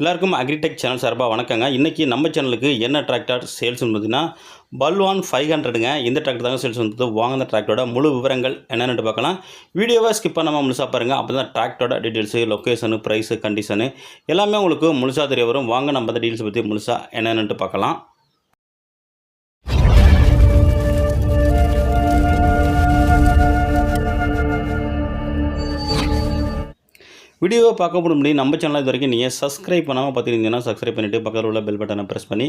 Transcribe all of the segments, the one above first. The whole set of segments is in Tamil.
எல்லாருக்கும் அக்ரிடெக் சேனல் சார்பாக வணக்கங்க. இன்றைக்கி நம்ம சேனலுக்கு என்ன டிராக்டர் சேல்ஸ் பார்த்தீங்கன்னா பல்வான் ஃபைவ் ஹண்ட்ரடுங்க இந்த டிராக்டர் தாங்க சேல்ஸ் வந்தது வாங்கின டிராக்டரோட முழு விவரங்கள் என்னென்னு பார்க்கலாம். வீடியோவை ஸ்கிப் பண்ணாமல் முழுசாக பாருங்கள் அப்போ தான் டிராக்டரோட டீட்டெயில்ஸு லொக்கேஷனு ப்ரைஸு கண்டிஷனு எல்லாமே உங்களுக்கு முழுசாக தெரிய வரும். வாங்க நம்ம அந்த டீட்டெயில்ஸ் பற்றி முழுசாக என்னென்னு பார்க்கலாம். வீடியோவை பார்க்க முடியும். நம்ம சேனல் இது வரைக்கும் நீங்கள் சப்ஸ்கிரைப் பண்ணாமல் பார்த்துருந்தீங்கன்னா சப்ஸ்கிரைப் பண்ணிவிட்டு பக்கத்தில் உள்ள பெல் பட்டனை ப்ரெஸ் பண்ணி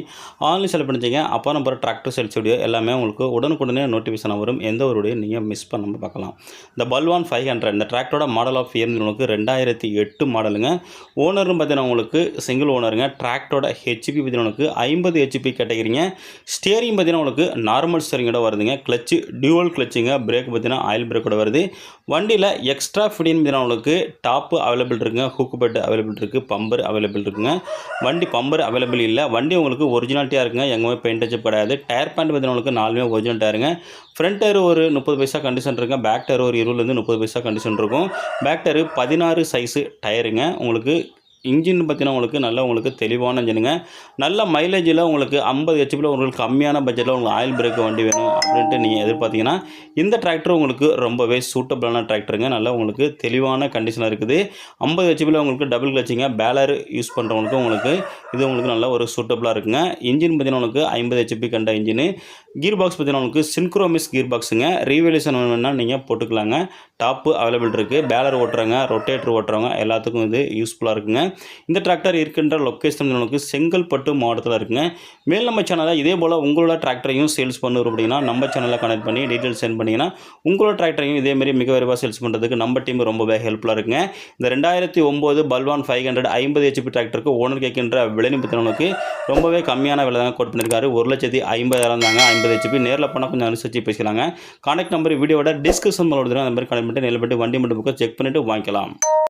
ஆன்லைன் செலக்ட் பண்ணிச்சிங்க அப்போ நம்ம டிராக்டர் சேல்ஸ் வீடியோ எல்லாமே உங்களுக்கு உடனுக்குடனே நோட்டிஃபிகேஷன் வரும். எந்த ஒரு வீடியோ நீங்கள் மிஸ் பண்ணாமல் பார்க்கலாம். இந்த பல்வான் ஃபைவ் ஹண்ட்ரட் இந்த டிராக்டரோட மாடல் ஆஃப் இயர் உங்களுக்கு ரெண்டாயிரத்தி எட்டு மாடலுங்க ஓனர்னு பார்த்தீங்கன்னா உங்களுக்கு சிங்கிள் ஓனருங்க டிராக்டரோட ஹெச்பி பார்த்தீங்கன்னா உங்களுக்கு ஐம்பது ஹெச்பி கேட்டகிரிங்க ஸ்டியரிங் பார்த்தீங்கன்னா உங்களுக்கு நார்மல் ஸ்டியரிங்கோட வருதுங்க. கிளச்சு டியூவல் கிளச்சுங்க பிரேக் பார்த்தீங்கன்னா ஆயில் பிரேக்கோட வருது. வண்டியில் எக்ஸ்ட்ரா ஃபிடின் பார்த்தீங்கன்னா உங்களுக்கு டாப்பு அவைலபிள் இருக்குங்க. ஹூக்கு பெட் அவைலபிள் இருக்குது பம்பர் அவைலபிள் இருக்குங்க. வண்டி பம்பர் அவைலபிள் இல்லை. வண்டி உங்களுக்கு ஒரிஜினாலிட்டியாக இருக்குங்க. எங்கேயுமே பெயிண்ட் அச்சப் கிடையாது. டயர் பேண்ட் பார்த்தீங்கன்னா உங்களுக்கு நாலுமே ஒரிஜினல் டயருங்க ஃப்ரண்ட் டயர் ஒரு முப்பது பைசா கண்டிஷன் இருக்குங்க. பேக் டயர் ஒரு இருபதுலேருந்து முப்பது பைசா கண்டிஷன் இருக்கும். பேக் டயர் பதினாறு சைஸு டயருங்க உங்களுக்கு இன்ஜின் பார்த்தீங்கன்னா உங்களுக்கு நல்ல உங்களுக்கு தெளிவான இன்ஜினுங்க. நல்ல மைலேஜில் உங்களுக்கு ஐம்பது ஹெச்பியில் உங்களுக்கு கம்மியான பட்ஜெட்டில் உங்களுக்கு ஆயில் பிரேக் வண்டி வேணும் அப்படின்ட்டு நீங்கள் எதிர்பார்த்தீங்கன்னா இந்த டிராக்டர் உங்களுக்கு ரொம்பவே சூட்டபிளான டிராக்டருங்க நல்லா உங்களுக்கு தெளிவான கண்டிஷனாக இருக்குது. ஐம்பது ஹெச்பியில் உங்களுக்கு டபுள் கிளச்சிங்க பேலர் யூஸ் பண்ணுறவங்களுக்கு உங்களுக்கு இது உங்களுக்கு நல்ல ஒரு சூட்டபிளாக இருக்குங்க. இன்ஜின் பார்த்தீங்கன்னா உங்களுக்கு ஐம்பது ஹெச்பி கண்ட இன்ஜின். கீர் பாக்ஸ் பார்த்தீங்கன்னா உங்களுக்கு சின்க்ரோமிஸ் கீர் பாக்ஸுங்க ரீவேலேஷன் வேணும்னா நீங்கள் போட்டுக்கலாங்க. டாப்பு அவைலபிள் இருக்குது பேலர் ஓட்டுறவங்க ரொட்டேட்டர் ஓட்டுறவங்க எல்லாத்துக்கும் இது யூஸ்ஃபுல்லாக இருக்குங்க. இந்த டிராக்டர் இருக்கின்ற லொக்கேஷன் உங்களுக்கு செங்கல்பட்டு மாவட்டத்தில் இருக்குங்க. மேல் நம்ம சேனலில் இதே போல் உங்களோட டிராக்டரையும் சேல்ஸ் பண்ணுறோம் அப்படின்னா நம்ம சேனலில் கனெக்ட் பண்ணி டீட்டெயில்ஸ் சென்ட் பண்ணிங்கன்னா உங்களோட டிராக்டரையும் இதேமாரி மிக விரைவாக சேல்ஸ் பண்ணுறதுக்கு நம்ம டீம் ரொம்பவே ஹெல்ப்ஃபுல்லாக இருக்குங்க. இந்த ரெண்டாயிரத்தி ஒம்பது பல்வான் ஃபைவ் ஹண்ட்ரட் ஐம்பது ஹெச்பி டிராக்டருக்கு ஓனர் கேட்கின்ற விலை ரொம்பவே கம்மியான விலை தாங்க கோட் பண்ணியிருக்காரு. ஒரு லட்சத்தி ஐம்பதாயிரம் தாங்க ஐம்பது ஹெச்பி நேரில் போனால் கொஞ்சம் அனுசரித்து பேசிக்கலாங்க. கான்டாக்ட் நம்பர் வீடியோட டிஸ்கிரிப்ஷன் பண்ணி அந்த மாதிரி கனெக்ட் பண்ணிட்டு நேரில் போய்ட்டு வண்டி மட்டும் புக்கை செக் பண்ணிவிட்டு வாங்கிக்கலாம்.